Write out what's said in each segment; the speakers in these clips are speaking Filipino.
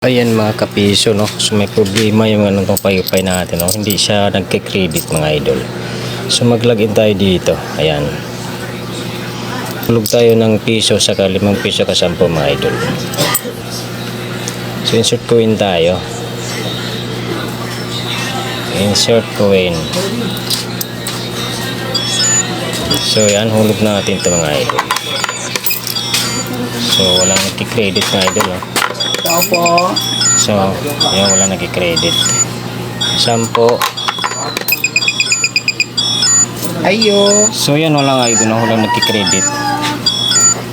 Ayan mga kapiso no. So may problema yung anong tong payupay natin no. Hindi siya nagke-credit mga idol. So mag-login tayo dito. Ayan. Tulog tayo ng piso sa limang piso ka 10 mga idol. So insert coin tayo. Insert coin. So yan hulog natin ito mga idol. So walang nagki-credit mga idol no. Tao po. So, yun, wala nag-credit. Sampo. Ayo. So, yan, walang idol na walang nag-credit.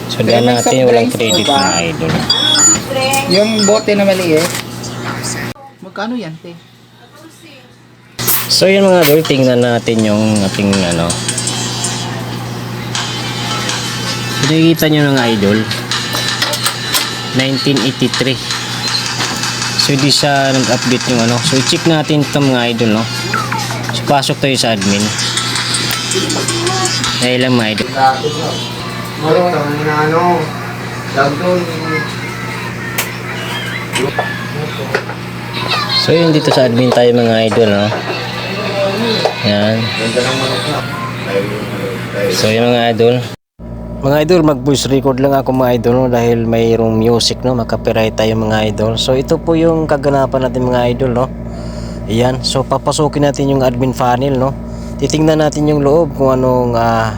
So, dyan natin walang credit mga idol. Yung bote na maliit. Magkano yan, te? So, yan mga idol, tingnan natin yung ating ano. Nakikita nyo ng idol. 1983. So, di siya nag-update yung ano. So, check natin ito mga idol, no. So, pasok tayo sa admin. Dahil lang mga idol. Oo, tama na ano. Lockdown. So yun dito sa admin tayo mga idol no. Yan. So yun mga idol. Mga idol, mag voice record lang ako mga idol no, dahil mayroong music no, makapiright tayo mga idol. So ito po yung kaganapan natin mga idol no. Ayan, so papasukin natin yung admin funnel no. Titingnan natin yung loob kung anong ah,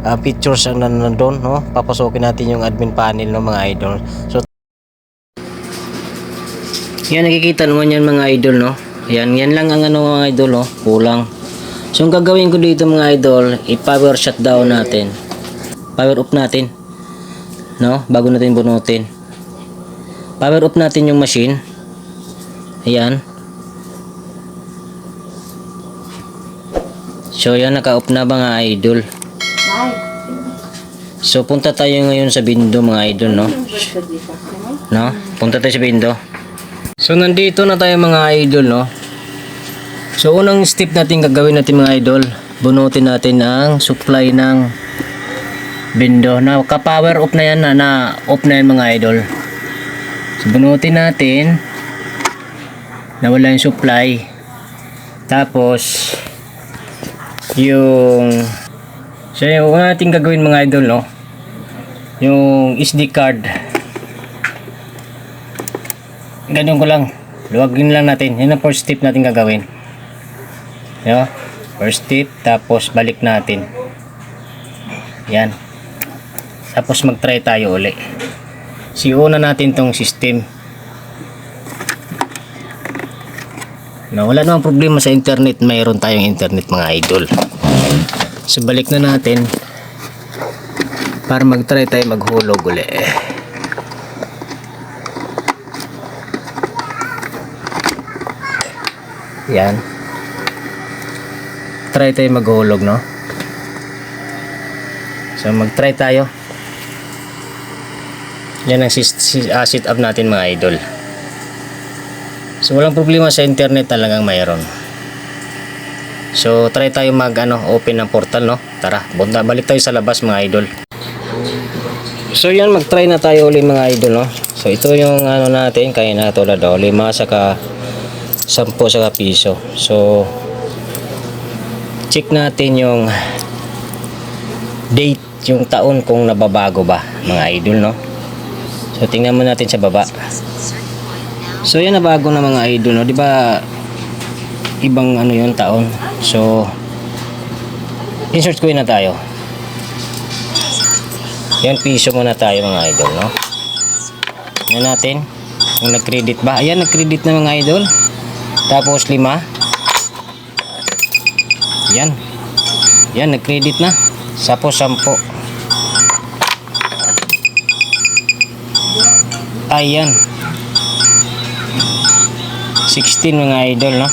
ah, pictures ang nan- nandun no. Papasukin natin yung admin panel no mga idol. So yan, nakikita naman yan mga idol, no? Yan, yan lang ang ano mga idol, no? Kulang. So, ang gagawin ko dito mga idol, i-power shutdown natin. Power off natin. No? Bago natin bunutin. Power off natin yung machine. Ayan. So, yan, naka-off na mga idol. So, punta tayo ngayon sa bindo mga idol, no? No? Punta tayo sa bindo. So nandito na tayo mga idol no. So unang step natin gagawin natin mga idol, bunutin natin ang supply ng bindo. Na ka-power off na yan na, na off na yan mga idol. So bunutin natin nawala yung supply. Tapos yung So yung natin gagawin mga idol no. Yung SD card ganun ko lang luwagin lang natin yun ang first step natin gagawin yo first step tapos balik natin yan tapos mag try tayo uli siuna natin tong system na wala namang problema sa internet mayroon tayong internet mga idol so balik na natin para mag try tayo maghulog uli Yan. Try tayo maghulog, no? So, mag-try tayo. Yan ang sit, sit, ah, up natin mga idol. So, walang problema sa internet talagang mayroon. So, try tayo mag, ano, open ng portal, no? Tara, bunta, balik tayo sa labas mga idol. So, yan, mag-try na tayo ulit mga idol, no? So, ito yung, ano natin, kaya na tulad, oh, lima, saka 10 sa piso. So, check natin yung date, yung taon kung nababago ba, mga idol, no? So, tingnan mo natin sa baba. So, yan nabago na mga idol, no? Di ba, ibang ano yung taon. So, insert ko na tayo. Yan, piso muna tayo mga idol, no? Yan natin. Kung nag-credit ba? Ayan, nag-credit na mga idol. Tapos lima. Yan. Yan, nag-credit na. Tapos sampo. Ayan. 16 mga idol, no?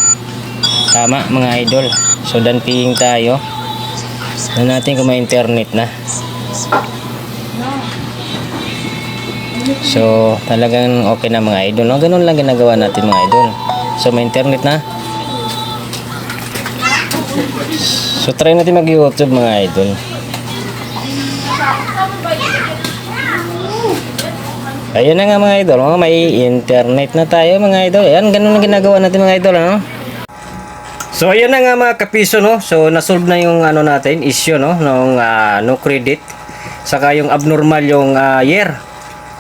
Tama, mga idol. So, danping tayo. Na natin kung may internet na. So, talagang okay na mga idol, no? Ganun lang ginagawa natin mga idol. So, may internet na. So, try natin mag-YouTube mga idol. Ayun na nga mga idol, oh, may internet na tayo mga idol. Ayan, ganun ang ginagawa natin mga idol, ano? So ayun na nga mga kapiso no. So nasolve na yung ano natin issue no ng ah, no credit saka yung abnormal yung ah, year.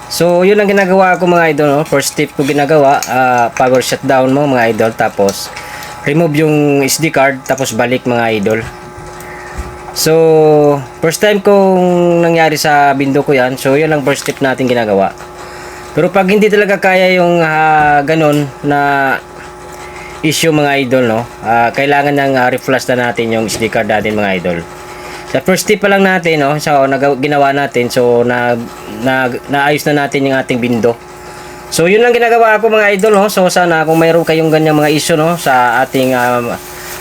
So yun ang ginagawa ko mga idol no. First step ko ginagawa ah, power shutdown mo mga idol tapos remove yung SD card tapos balik mga idol. So first time kong nangyari sa bindo ko yan. So yun ang first step natin ginagawa. Pero pag hindi talaga kaya yung ah, ganun na issue mga idol no Ah, kailangan nang uh, reflash na natin yung SD card natin mga idol. Sa first tip pa lang natin no so ginawa natin so na, na naayos na natin yung ating bindo. So yun lang ginagawa ko mga idol no so sana kung mayroon kayong ganyang mga issue no sa ating um,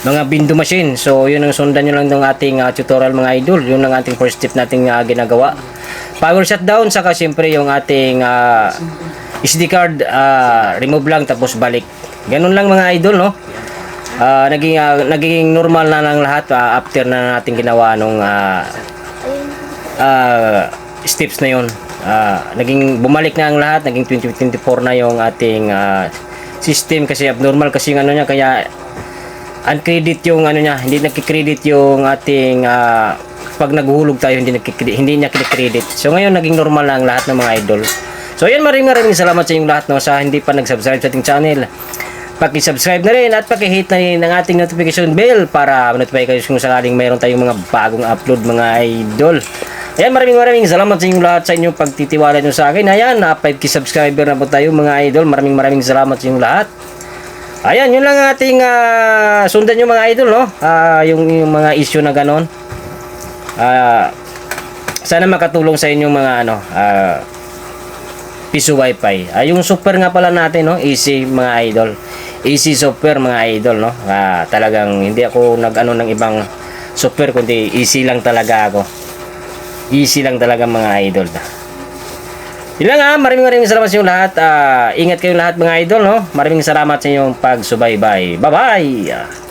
mga bindo machine. So yun ang sundan nyo lang ng ating uh, tutorial mga idol. Yun ang ating first tip nating uh, ginagawa power shutdown saka siyempre yung ating uh, SD card ah, remove lang tapos balik. Ganun lang mga idol no? Ah, naging ah, naging normal na lang lahat ah, after na natin ginawa nung ah, ah, steps na yon Ah, naging bumalik na ang lahat naging 2024 na yung ating ah, system kasi abnormal kasi yung ano niya kaya uncredit yung ano niya hindi nakikredit yung ating ah, pag naghuhulog tayo hindi nakikredit hindi niya kinikredit so ngayon naging normal na ang lahat ng mga idol so yan maraming maraming salamat sa inyong lahat no sa hindi pa nag-subscribe sa ating channel paki-subscribe na rin at paki-hit na rin ang ating notification bell para notify kayo kung sakaling mayroon tayong mga bagong upload mga idol Ayan, maraming maraming salamat sa inyong lahat sa inyong pagtitiwala nyo sa akin. Ayan, na 5k subscriber na po tayo mga idol. Maraming maraming salamat sa inyong lahat. Ayan, yun lang ang ating ah, sundan yung mga idol, no? Ah, yung, yung mga issue na ganon. Ah, sana makatulong sa inyong mga ano, ah, piso wifi. Ah, yung software nga pala natin, no? Easy mga idol. Easy software mga idol, no? Ah, talagang hindi ako nag-ano ng ibang software kundi easy lang talaga ako. Easy lang talaga mga idol. Yun lang ha, maraming maraming salamat sa inyo lahat. Ah, ingat kayong lahat mga idol, no? Maraming salamat sa inyong pagsubaybay. Bye-bye!